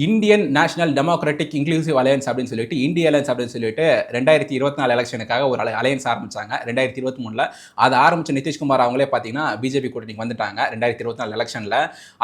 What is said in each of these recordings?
Indian national democratic inclusive alliance அப்படின்னு சொல்லிட்டு இந்திய அலையன்ஸ் அப்படின்னு சொல்லிட்டு ரெண்டாயிரத்தி இருபத்தி நாலு எலெக்ஷனுக்காக ஒரு அலையன்ஸ் ஆரம்பிச்சாங்க. ரெண்டாயிரத்தி இருபத்தி மூணில் அதை ஆரம்பிச்ச நிதிஷ்குமார் அவங்களே பார்த்தீங்கன்னா பிஜேபி கூட்டணிக்கு வந்துட்டாங்க ரெண்டாயிரத்தி இருபத்தி நாலு எலெக்ஷனில்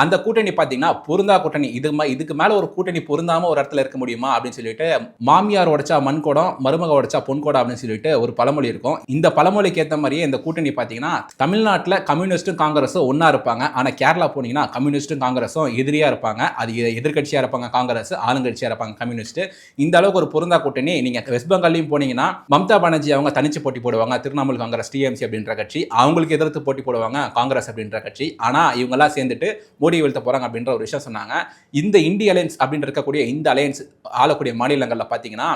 அந்த கூட்டணி பார்த்தீங்கன்னா பொருந்தா கூட்டணி. இது இதுக்கு மேலே ஒரு கூட்டணி பொருந்தாமல் ஒரு இடத்துல இருக்க முடியுமா அப்படின்னு சொல்லிட்டு மாமியார் உடைச்சா மண் குடம் மருமக உடைச்சா பொன் குடம் அப்படின்னு சொல்லிட்டு ஒரு பழமொழி இருக்கும். இந்த பழமொழிக்கு ஏற்ற மாதிரியே இந்த கூட்டணி பார்த்தீங்கன்னா தமிழ்நாட்டில் கம்யூனிஸ்ட்டும் காங்கிரஸும் ஒன்றா இருப்பாங்க. ஆனால் கேரளா போனீங்கன்னா கம்யூனிஸ்ட்டும் காங்கிரஸும் எதிரியாக இருப்பாங்க. அது எதிர்கட்சியாக இருப்பாங்க. இருப்பாங்க காங்கிரஸ் ஆளுங்கட்சியாக இருப்பாங்க கம்யூனிஸ்ட். இந்த அளவுக்கு ஒரு பொருந்தா கூட்டணி நீங்கள் வெஸ்ட் பெங்காலையும் போனீங்கன்னா மம்தா பானர்ஜி அவங்க தனிச்சு போட்டி போடுவாங்க. திரிணாமுல் காங்கிரஸ் டிஎம்சி அப்படின்ற கட்சி. அவங்களுக்கு எதிர்த்து போட்டி போடுவாங்க காங்கிரஸ் அப்படின்ற கட்சி. ஆனால் இவங்கெல்லாம் சேர்ந்துட்டு மோடி வீழ்த்த போகிறாங்க அப்படின்ற ஒரு விஷயம் சொன்னாங்க. இந்த இந்திய அலையன்ஸ் அப்படின்னு இருக்கக்கூடிய இந்த அலையன்ஸ் ஆளக்கூடிய மாநிலங்களில் பார்த்தீங்கன்னா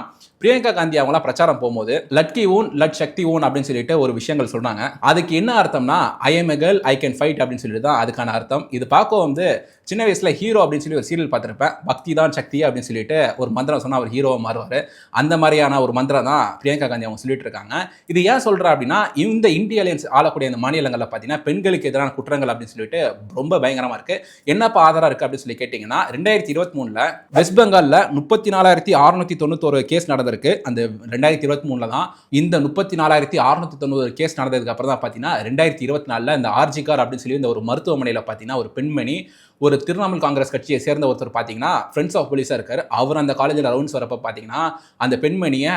பிரியங்கா காந்தி அவங்களாம் பிரச்சாரம் போகும்போது லட்கி ஊன் லட் சக்தி ஊன் அப்படின்னு சொல்லிட்டு ஒரு விஷயங்கள் சொன்னாங்க. அதுக்கு என்ன அர்த்தம்னா I am a I can fight அப்படின்னு சொல்லிட்டு தான் அதுக்கான அர்த்தம். இது பார்க்க வந்து சின்ன வயசில் ஹீரோ அப்படின்னு சொல்லி ஒரு சீரியல் பார்த்துருப்பேன். பக்தி தான் சக்தி அப்படின்னு சொல்லிட்டு ஒரு மந்திரம் சொன்னால் அவர் ஹீரோவாக மாறுவார். அந்த மாதிரியான ஒரு மந்திரம் தான் பிரியங்கா காந்தி அவங்க சொல்லிட்டு இருக்காங்க இது ஏன் சொல்கிறா அப்படின்னா இந்த இந்திய அலையன்ஸ் ஆளக்கூடிய இந்த மாநிலங்களில் பார்த்தீங்கன்னா பெண்களுக்கு எதிரான குற்றங்கள் அப்படின்னு சொல்லிட்டு ரொம்ப பயங்கரமாக இருக்குது என்னப்பா ஆதாரம் இருக்குது அப்படின்னு சொல்லி கேட்டிங்கன்னா ரெண்டாயிரத்தி இருபத்தி மூணில் வெஸ்ட் பெங்காலில் முப்பத்தி நாலாயிரத்தி அறுநூத்தி தொண்ணூத்தொரு கேஸ் நடந்திருக்கு. அந்த ரெண்டாயிரத்தி இருபத்தி மூணுல தான் இந்த முப்பத்தி நாலாயிரத்தி அறுநூத்தி தொண்ணூறு கேஸ் நடந்ததுக்கு அப்புறம் தான் பார்த்தீங்கன்னா ரெண்டாயிரத்தி இருபத்தி நாலில் இந்த ஆர்ஜிகார் அப்படின்னு சொல்லி இந்த ஒரு மருத்துவமனையில் பார்த்தீங்கன்னா ஒரு பெண்மணி ஒரு திரிணாமுல் காங்கிரஸ் கட்சியை சேர்ந்த ஒருத்தர் பார்த்தீங்கன்னா ஃப்ரெண்ட்ஸ் ஆஃப் போலீஸாக இருக்கார். அவர் அந்த காலேஜில் ரவுண்ட்ஸ் வரப்போ பார்த்தீங்கன்னா அந்த பெண்மணியை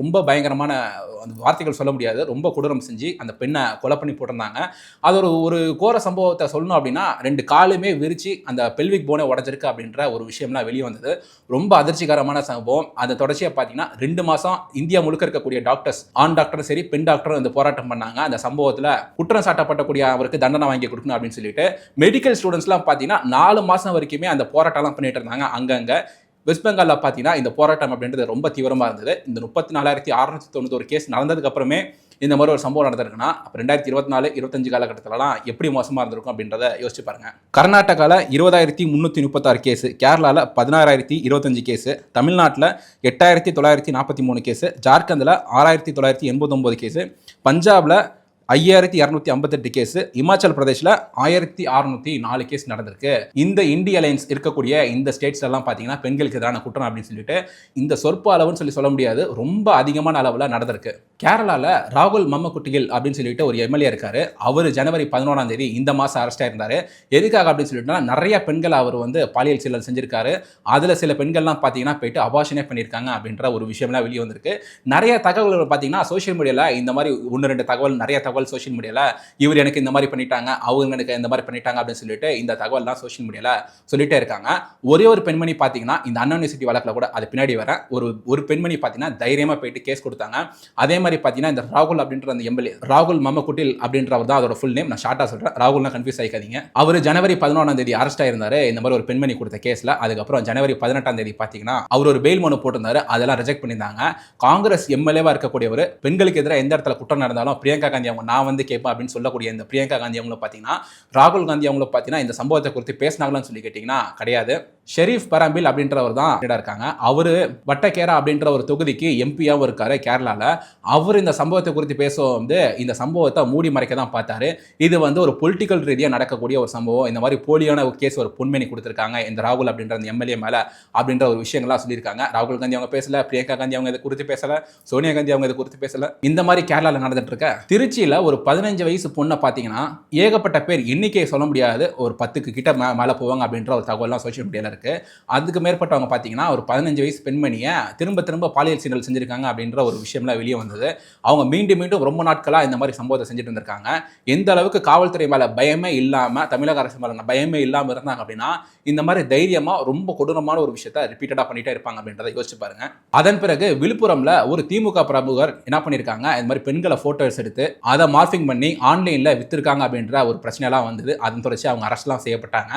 ரொம்ப பயங்கரமான அந்த வார்த்தைகள் சொல்ல முடியாது. ரொம்ப கொடூரம் செஞ்சு அந்த பெண்ணை கொலை பண்ணி போட்டிருந்தாங்க. அது ஒரு ஒரு கோர சம்பவத்தை சொல்லணும் அப்படின்னா ரெண்டு காலுமே விரித்து அந்த பெல்விக் போனை உடஞ்சிருக்கு அப்படின்ற ஒரு விஷயம்லாம் வெளியே வந்தது. ரொம்ப அதிர்ச்சிகரமான சம்பவம். அந்த தொடர்ச்சியாக பார்த்தீங்கன்னா ரெண்டு மாதம் இந்தியா முழுக்க இருக்கக்கூடிய டாக்டர்ஸ் ஆண் டாக்டரும் சரி பெண் டாக்டரும் இந்த போராட்டம் பண்ணாங்க. அந்த சம்பவத்தில் குற்றம் சாட்டப்படக்கூடிய அவருக்கு தண்டனை வாங்கி கொடுக்கணும் அப்படின்னு சொல்லிட்டு மெடிக்கல் ஸ்டூடெண்ட்ஸ்லாம் பார்த்தீங்கன்னா நாலு மாதம் வரைக்குமே அந்த போராட்டம்லாம் பண்ணிட்டு இருந்தாங்க. அங்கங்கே வெஸ்ட் பெங்காலில் பார்த்தீங்கன்னா இந்த போராட்டம் அப்படின்றது ரொம்ப தீவிரமாக இருந்தது. இந்த முப்பத்தி நாலாயிரத்தி அறுநூத்தி தொண்ணூத்தொரு கேஸ் நடந்ததுக்கு அப்புறமே இந்த மாதிரி ஒரு சம்பவம் நடந்திருக்குன்னா அப்போ ரெண்டாயிரத்தி இருபத்தி நாலு இருபத்தஞ்சு காலகட்டத்திலலாம் எப்படி மோசமாக இருந்திருக்கும் அப்படின்றத யோசிச்சு பாருங்க. கர்நாடகாவில் இருபதாயிரத்தி முந்நூற்றி முப்பத்தாறு கேஸு கேரளாவில் பதினாறாயிரத்தி இருபத்தஞ்சு கேஸு தமிழ்நாட்டில் எட்டாயிரத்தி தொள்ளாயிரத்தி நாற்பத்தி மூணு கேஸு ஜார்க்கண்டில் ஆறாயிரத்தி தொள்ளாயிரத்தி எண்பத்தொம்போது கேஸு பஞ்சாபில் ஐயாயிரத்தி இரநூத்தி ஐம்பத்தெட்டு கேஸ். இமாச்சல் பிரதேசில் ஆயிரத்தி அறுநூத்தி நாலு கேஸ் நடந்திருக்கு. இந்த இந்திய அலையன்ஸ் இருக்கக்கூடிய இந்த ஸ்டேட்ஸ் எல்லாம் பார்த்தீங்கன்னா பெண்களுக்கு எதிரான குற்றம் அப்படின்னு சொல்லிட்டு இந்த சொற்ப அளவுன்னு சொல்லி சொல்ல முடியாது. ரொம்ப அதிகமான அளவில் நடந்திருக்கு. கேரளாவில் ராகுல் மம்மக்குட்டிகள் அப்படின்னு சொல்லிட்டு ஒரு எம்எல்ஏ இருக்காரு. அவர் ஜனவரி பதினோராம் தேதி இந்த மாதம் அரெஸ்ட் இருந்தார் எதுக்காக அப்படின்னு சொல்லிட்டுனா நிறைய பெண்கள் அவர் வந்து பாலியல் சீலல் செஞ்சிருக்காரு. அதில் சில பெண்கள்லாம் பார்த்தீங்கன்னா போயிட்டு அபாஷனே பண்ணியிருக்காங்க அப்படின்ற ஒரு விஷயம்லாம் வெளியே வந்திருக்கு. நிறைய தகவல்கள் பார்த்தீங்கன்னா சோஷியல் மீடியாவில் இந்த மாதிரி ஒன்று ரெண்டு தகவல் நிறைய தகவல் சோஷியல் மீடியாவில் இவர் எனக்கு இந்த மாதிரி பண்ணிட்டாங்க அவங்க எனக்கு இந்த மாதிரி பண்ணிட்டாங்க அப்படின்னு சொல்லிட்டு இந்த தகவல்லாம் சோஷியல் மீடியாவில் சொல்லிட்டே இருக்காங்க. ஒரே ஒரு பெண்மணி பார்த்தீங்கன்னா இந்த அன்யூனிவர்சிட்டி வழக்கில் கூட அது பின்னாடி வரேன் ஒரு ஒரு பெண்மணி பார்த்தீங்கன்னா தைரியமாக போயிட்டு கேஸ் கொடுத்தாங்க. அதே மாதிரி பார்த்தீங்கன்னா இந்த ராகுல் அப்படின்ற அந்த எம்எல்ஏ ராகுல் மம்மக்குட்டில் அப்படின்றவர் தான் அதோட ஃபுல் நேம் நான் ஷார்ட்டாக சொல்கிறேன் ராகுல்னா கன்ஃபியூஸ் ஆகிக்காதீங்க அவர் ஜனவரி பதினொன்றாம் தேதி அரெஸ்ட் ஆயிருந்தாரு. இந்த மாதிரி ஒரு பெண்மணி கொடுத்த கேஸில் அதுக்கப்புறம் ஜனவரி பதினெட்டாம் தேதி பார்த்தீங்கன்னா அவர் ஒரு பெயில் மனு போட்டிருந்தாரு. அதெல்லாம் ரிஜெக்ட் பண்ணியிருந்தாங்க. காங்கிரஸ் எம்எல்ஏவாக இருக்கக்கூடியவர் பெண்களுக்கு எதிராக எந்த இடத்துல குற்றம் நடந்தாலும் பிரியங்கா காந்தி அவங்க நான் வந்து கேட்பேன் அப்படின்னு சொல்லக்கூடிய இந்த பிரியங்கா காந்தி அவங்கள பார்த்தீங்கன்னா ராகுல் காந்தி அவங்கள பார்த்தீங்கன்னா இந்த சம்பவத்தை குறித்து பேசினாங்களான்னு சொல்லி கேட்டிங்கன்னா கிடையாது. ஷெரீஃப் பராம்பில் அப்படின்றவர் தான் இருக்காங்க. அவர் வட்டக்கேரா அப்படின்ற ஒரு தொகுதிக்கு எம்பியாகவும் இருக்காரு கேரளாவில் அவர் இந்த சம்பவத்தை குறித்து பேச வந்து இந்த சம்பவத்தை மூடி மறைக்க தான் பார்த்தாரு. இது வந்து ஒரு பொலிட்டிக்கல் ரீதியாக நடக்கக்கூடிய ஒரு சம்பவம். இந்த மாதிரி போலியான ஒரு கேஸ் ஒரு பொன்மணி கொடுத்துருக்காங்க. இந்த ராகுல் அப்படின்ற அந்த எம்எல்ஏ மேலே அப்படின்ற ஒரு விஷயங்கள்லாம் சொல்லியிருக்காங்க. ராகுல் காந்தி அவங்க பேசல பிரியங்கா காந்தி அவங்க இதை குறித்து பேசல சோனியா காந்தி அவங்க இதை குறித்து பேசல. இந்த மாதிரி கேரளாவில் நடந்துட்டு இருக்க திருச்சியில் ஒரு பதினஞ்சு வயசு பொண்ணை பார்த்தீங்கன்னா ஏகப்பட்ட பேர் எண்ணிக்கையை சொல்ல முடியாது. ஒரு பத்துக்கு கிட்ட மே மேலே போவாங்க அப்படின்ற ஒரு தகவல்லாம் சோஷியல் மீடியாவில் இருக்கு. அதுக்கு மேற்பட்டவங்க பார்த்தீங்கன்னா ஒரு பதினஞ்சு வயசு பெண்மணியை திரும்ப திரும்ப பாலியல் சீண்டல் செஞ்சிருக்காங்க அப்படின்ற ஒரு விஷயம்லாம் வெளியே வந்தது. அவங்க மீண்டும் மீண்டும் ரொம்ப நாட்களாக இந்த மாதிரி சம்பவத்தை செஞ்சுட்டு இருந்திருக்காங்க எந்த அளவுக்கு காவல்துறை மேலே பயமே இல்லாமல் தமிழக அரசு மேலே பயமே இல்லாமல் இருந்தாங்க அப்படின்னா இந்த மாதிரி தைரியமாக ரொம்ப கொடூரமான ஒரு விஷயத்த ரிப்பீட்டடாக பண்ணிட்டே இருப்பாங்க அப்படின்றத யோசிச்சு பாருங்க. அதன் பிறகு விழுப்புரம்ல ஒரு திமுக பிரமுகர் என்ன பண்ணியிருக்காங்க? இந்த மாதிரி பெண்களை ஃபோட்டோஸ் எடுத்து அதை மார்ஃபிங் பண்ணி ஆன்லைனில் விற்றுருக்காங்க அப்படின்ற ஒரு பிரச்சனைலாம் வந்தது. அதன் தொடர்ச்சி அவங்க அரசுலாம் செய்யப்பட்டாங்க.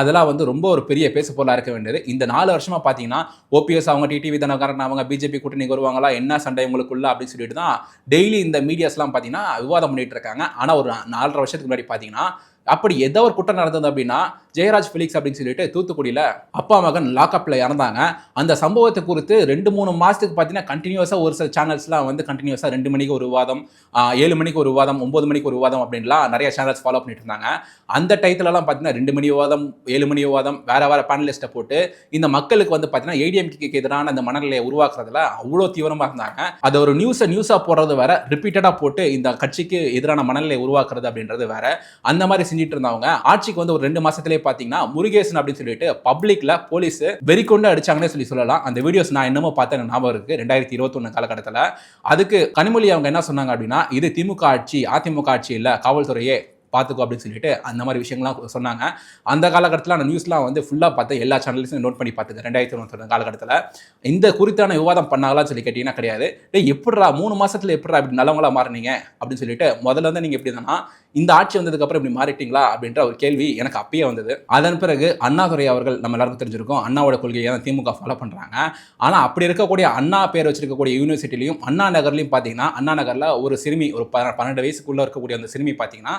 அதெல்லாம் வந்து ரொம்ப ஒரு பெரிய பேசு பொருளாக இருக்க வேண்டியது. இந்த நாலு வருஷமா பார்த்தீங்கன்னா ஓபிஎஸ் அவங்க டிடிவி தினகரன் அவங்க பிஜேபி கூட்டணிக்கு வருவாங்களா? என்ன சண்டை உங்களுக்குள்ள அப்படின்னு சொல்லிட்டு தான் டெய்லி இந்த மீடியாஸ்லாம் பார்த்தீங்கன்னா விவாதம் பண்ணிட்டு இருக்காங்க. ஆனால் ஒரு நாலரை வருஷத்துக்கு முன்னாடி பார்த்தீங்கன்னா அப்படி ஏதோ ஒரு குற்றம் நடந்தது அப்படின்னா ஜெயராஜ் ஃபிலிக்ஸ் அப்படின்னு சொல்லிட்டு தூத்துக்குடியில் அப்பா மகன் லாக்அப்பில் இறந்தாங்க. அந்த சம்பவத்தை குறித்து ரெண்டு மூணு மாதத்துக்கு பார்த்தீங்கன்னா கண்டினியூஸாக ஒரு சில சேனல்ஸ்லாம் வந்து கண்டினியூஸாக ரெண்டு மணிக்கு ஒரு விவாதம் ஏழு மணிக்கு ஒரு விவாதம் ஒன்பது மணிக்கு ஒரு விவாதம் அப்படின்லாம் நிறைய சேனல்ஸ் ஃபாலோ பண்ணிட்டு இருந்தாங்க. அந்த டயத்துலலாம் பார்த்தீங்கன்னா ரெண்டு மணி விவாதம் ஏழு மணி விவாதம் வேற வேற பேனலிஸ்ட்டை போட்டு இந்த மக்களுக்கு வந்து பார்த்தீங்கன்னா ஏடிஎம்கேக்கு எதிரான அந்த மனநிலையை உருவாக்குறதுல அவ்வளோ தீவிரமாக இருந்தாங்க. அதை ஒரு நியூஸை நியூஸாக போடுறது வேற ரிப்பீட்டடாக போட்டு இந்த கட்சிக்கு எதிரான மனநிலையை உருவாக்குறது அப்படின்றது வேற. அந்த மாதிரி செஞ்சுட்டு இருந்தவங்க ஆட்சிக்கு வந்து ஒரு ரெண்டு மாசத்திலே பார்த்தீங்கன்னா முருகேசன் அப்படின்னு சொல்லிட்டு பப்ளிக்ல போலீஸ் வெறிக்கொண்டு அடிச்சாங்கன்னே சொல்லி சொல்லலாம். அந்த வீடியோஸ் நான் என்னமோ பார்த்தேன் எனக்கு ஞாபகம் இருக்கு. ரெண்டாயிரத்தி இருபத்தொன்னு காலகட்டத்தில். அதுக்கு கனிமொழி அவங்க என்ன சொன்னாங்க அப்படின்னா இது திமுக ஆட்சி அதிமுக ஆட்சி இல்லை காவல்துறையே பார்த்துக்கோ அப்படின்னு சொல்லிட்டு அந்த மாதிரி விஷயங்கள்லாம் சொன்னாங்க. அந்த காலகட்டத்தில் அந்த நியூஸ்லாம் வந்து ஃபுல்லாக பார்த்து எல்லா சேனல்ஸும் நோட் பண்ணி பார்த்துக்க ரெண்டாயிரத்தி இருபத்தொன்று காலகட்டத்தில். இந்த குறித்தான விவாதம் பண்ணாங்களான்னு சொல்லி கேட்டிங்கன்னா கிடையாது. டேய் மூணு மாதத்தில் எப்படிடா இப்படி நல்லவங்களா மாறினீங்க? அப்படின்னு சொல்லிட்டு முதல்ல வந்து நீங்கள் எப்படி தானா இந்த ஆட்சி வந்ததுக்கப்புறம் இப்படி மாறிட்டீங்களா? அப்படின்ற ஒரு கேள்வி எனக்கு அப்பயே வந்தது. அதன் பிறகு அண்ணாதுரை அவர்கள் நம்ம எல்லாருக்கும் தெரிஞ்சிருக்கும் அண்ணாவோட கொள்கையை தான் திமுக ஃபாலோ பண்ணுறாங்க ஆனால் அப்படி இருக்கக்கூடிய அண்ணா பேர் வச்சிருக்கக்கூடிய யூனிவர்சிட்டிலையும் அண்ணா நகர்லையும் பார்த்தீங்கன்னா அண்ணா நகரில் ஒரு சிறுமி ஒரு ப- பன்னெண்டு வயசுக்குள்ளே இருக்கக்கூடிய அந்த சிறுமி பார்த்தீங்கன்னா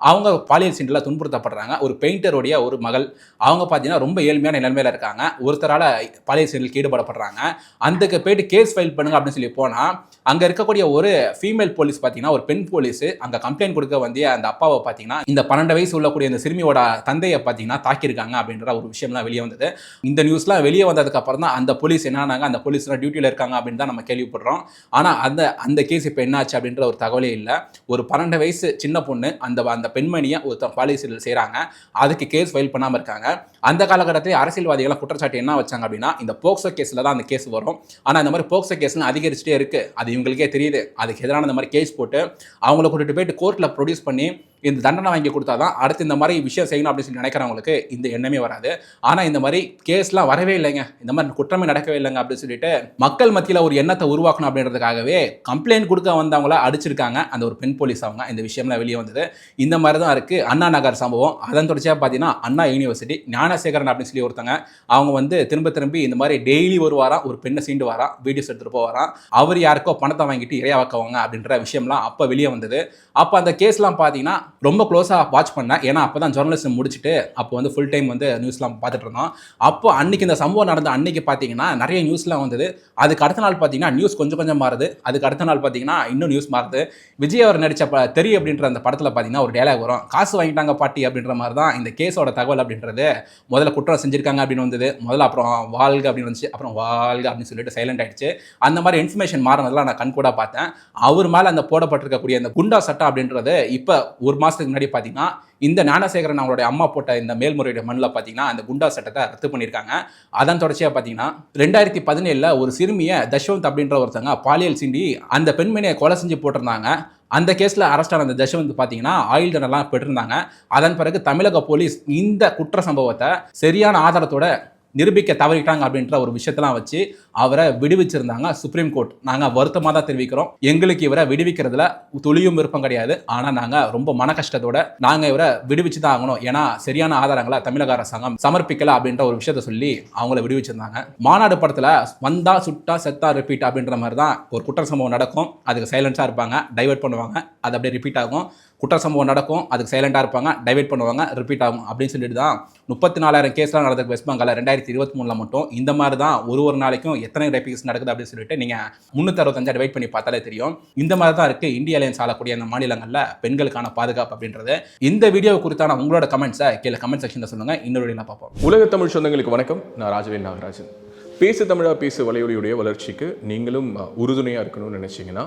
அவங்க பாலியல் சீண்டில் துன்புறுத்தப்படுறாங்க. ஒரு பெயிண்டருடைய ஒரு மகள் அவங்க பார்த்தீங்கன்னா ரொம்ப ஏழ்மையான நிலைமையில் இருக்காங்க. ஒருத்தரால் பாலியல் சீண்டில் ஈடுபடப்படுறாங்க. அதுக்கு போயிட்டு கேஸ் ஃபைல் பண்ணுங்க அப்படின்னு சொல்லி போனால் அங்கே இருக்கக்கூடிய ஒரு ஃபீமேல் போலீஸ் பார்த்தீங்கன்னா ஒரு பெண் போலீஸ் அங்கே கம்ப்ளைண்ட் கொடுக்க வந்திய அந்த அப்பாவை பார்த்தீங்கன்னா இந்த பன்னெண்டு வயசு உள்ளக்கூடிய இந்த சிறுமியோட தந்தையை பார்த்தீங்கன்னா தாக்கியிருக்காங்க அப்படின்ற ஒரு விஷயம்லாம் வெளியே வந்தது. இந்த நியூஸ்லாம் வெளியே வந்ததுக்கு அப்புறம் தான் அந்த போலீஸ் என்னன்னாங்க அந்த போலீஸ்லாம் டியூட்டியில் இருக்காங்க அப்படின்னு தான் நம்ம கேள்விப்படுறோம். ஆனால் அந்த அந்த கேஸ் இப்போ என்னாச்சு அப்படின்ற ஒரு தகவலே இல்லை. ஒரு பன்னெண்டு வயசு சின்ன பொண்ணு அந்த அந்த பெண்மணியை ஒருத்தன் பாலிசியில் செய்கிறாங்க அதுக்கு கேஸ் ஃபைல் பண்ணாமல் இருக்காங்க. அந்த காலகட்டத்தில் அரசியல்வாதிகளாக குற்றச்சாட்டு என்ன வச்சாங்க அப்படின்னா இந்த போக்சோ கேஸில் தான் அந்த கேஸ் வரும். ஆனால் இந்த மாதிரி போக்சோ கேஸ்லாம் அதிகரிச்சுட்டே இருக்குது அது இவங்களுக்கே தெரியுது. அதுக்கு எதிரான இந்த மாதிரி கேஸ் போட்டு அவங்கள கூட்டிட்டு போயிட்டு கோர்ட்டில் ப்ரொடியூஸ் பண்ணி இந்த தண்டனை வாங்கி கொடுத்தா தான் அடுத்து இந்த மாதிரி விஷயம் செய்யணும் அப்படின்னு சொல்லி நினைக்கிறவங்களுக்கு இந்த எண்ணமே வராது. ஆனால் இந்த மாதிரி கேஸ்லாம் வரவே இல்லைங்க. இந்த மாதிரி குற்றமே நடக்கவே இல்லைங்க அப்படின்னு சொல்லிட்டு மக்கள் மத்தியில் ஒரு எண்ணத்தை உருவாக்கணும் அப்படின்றதுக்காகவே கம்ப்ளைண்ட் கொடுக்க வந்தவங்கள அடிச்சிருக்காங்க. அந்த ஒரு பெண் போலீஸ் அவங்க. இந்த விஷயம்லாம் வெளியே வந்தது. இந்த மாதிரி தான் இருக்குது அண்ணா நகர் சம்பவம். அதன் தொடர்ச்சியாக பார்த்தீங்கன்னா அண்ணா யூனிவர்சிட்டி ஞானசேகரன் அப்படின்னு சொல்லி ஒருத்தங்க அவங்க வந்து திரும்ப திரும்பி இந்த மாதிரி டெய்லி ஒரு வாரம் ஒரு பெண்ணை சீண்டு வாராம் வீடியோஸ் எடுத்துகிட்டு போவாராம் அவர் யாருக்கோ பணத்தை வாங்கிட்டு இரையாவாக்கவங்க அப்படின்ற விஷயம்லாம் அப்போ வெளியே வந்தது. அப்போ அந்த கேஸ்லாம் பார்த்தீங்கன்னா ரொம்ப க்ளோஸாக வாட்ச் பண்ணேன். ஏன்னா அப்போ தான் ஜெர்னலிஸ்ட் முடிச்சுட்டு அப்போ வந்து ஃபுல் டைம் வந்து நியூஸ்லாம் பார்த்துட்டு இருந்தோம். அப்போ அன்றைக்கி இந்த சம்பவம் நடந்த அன்னைக்கு பார்த்தீங்கன்னா நிறைய நியூஸ்லாம் வந்தது. அதுக்கு அடுத்த நாள் பார்த்தீங்கன்னா நியூஸ் கொஞ்சம் கொஞ்சம் மாறுது. அதுக்கு அடுத்த நாள் பார்த்தீங்கன்னா இன்னும் நியூஸ் மாறுது. விஜய் அவர் நடித்த ப தெரி அப்படின்ற அந்த படத்தில் பார்த்தீங்கன்னா ஒரு டேலாக் வரும். காசு வாங்கிட்டாங்க பாட்டி அப்படின்ற மாதிரி தான் இந்த கேஸோட தகவல் அப்படின்றது. முதல்ல குற்றம் செஞ்சுருக்காங்க அப்படின்னு வந்தது. முதல்ல அப்புறம் வாழ்க அப்படின்னு வந்துச்சு. அப்புறம் வாழ்க அப்படின்னு சொல்லிட்டு சைலண்ட் ஆயிடுச்சு. அந்த மாதிரி இன்ஃபர்மேஷன் மாறினதெல்லாம் நான் கண்கூடா பார்த்தேன். அவர் மேலே அந்த போடப்பட்டிருக்கக்கூடிய அந்த குண்டா சட்டம் அப்படின்றது இப்போ ஒரு மாதத்துக்கு முன்னாடி பார்த்தீங்கன்னா இந்த ஞானசேகரன் அவங்களுடைய அம்மா போட்ட இந்த மேல்முறையீடு மண்ணில் பார்த்தீங்கன்னா அந்த குண்டா சட்டத்தை ரத்து பண்ணியிருக்காங்க. அதன் தொடர்ச்சியாக பார்த்தீங்கன்னா ரெண்டாயிரத்தி பதினேழில் ஒரு சிறுமியை தஷ்வந்த் அப்படின்ற ஒருத்தங்க பாலியல் சிண்டி அந்த பெண்மணியை கொலை செஞ்சு போட்டிருந்தாங்க. அந்த கேஸில் அரெஸ்ட் ஆன அந்த தஷ்வந்த் பார்த்தீங்கன்னா ஆயுள் தண்டனைலாம் பெற்றிருந்தாங்க. அதன் பிறகு தமிழக போலீஸ் இந்த குற்ற சம்பவத்தை சரியான ஆதாரத்தோட நிரூபிக்க தவறிட்டாங்க அப்படின்ற ஒரு விஷயத்தெல்லாம் வச்சு அவரை விடுவிச்சிருந்தாங்க சுப்ரீம் கோர்ட் நாங்கள் வருத்தமாக தான் தெரிவிக்கிறோம். எங்களுக்கு இவரை விடுவிக்கிறதுல துளியும் விருப்பம் கிடையாது. ஆனால் நாங்கள் ரொம்ப மன கஷ்டத்தோட நாங்கள் இவரை விடுவிச்சு தான் ஆகணும். ஏன்னா சரியான ஆதாரங்களை தமிழக அரசாங்கம் சமர்ப்பிக்கல அப்படின்ற ஒரு விஷயத்த சொல்லி அவங்கள விடுவிச்சிருந்தாங்க. மாநாடு படத்தில் வந்தா சுட்டா செத்தா ரிப்பீட் அப்படின்ற மாதிரி தான் ஒரு குற்ற சம்பவம் நடக்கும். அதுக்கு சைலன்ஸாக இருப்பாங்க டைவர்ட் பண்ணுவாங்க. அது அப்படியே ரிப்பீட் ஆகும். குற்ற சம்பவம் நடக்கும் அதுக்கு சைலண்டாக இருப்பாங்க டைவெர்ட் பண்ணுவாங்க ரிப்பீட் ஆகும் அப்படின்னு சொல்லிட்டு தான் முப்பத்தி நாலாயிரம் கேஸ்லாம் நடந்திருக்கு வெஸ்ட் பெங்காலில் ரெண்டாயிரத்தி இருபத்தி மூணில் மட்டும். இந்த மாதிரி தான் ஒரு ஒரு நாளைக்கும் எத்தனை ரேப் கேஸ் நடக்குது அப்படின்னு சொல்லிட்டு நீங்கள் முந்நூற்றி அறுபத்தஞ்சா டிவைட் பண்ணி பார்த்தாலே தெரியும். இந்த மாதிரி தான் இருக்குது இந்திய அலையன்ஸ் ஆளக்கூடிய அந்த மாநிலங்களில் பெண்களுக்கான பாதுகாப்பு அப்படின்றது. இந்த வீடியோ குறித்தான உங்களோட கமெண்ட்ஸை கீழே கமெண்ட் செக்ஷனில் சொல்லுங்கள் இன்னொரு நான் பார்ப்போம். உலக தமிழ் சொந்தங்களுக்கு வணக்கம். நான் ராஜவேன் நாகராஜன். பேசு தமிழா பேசு வலையொலியுடைய வளர்ச்சிக்கு நீங்களும் உறுதுணையாக இருக்கணும்னு நினச்சிங்கன்னா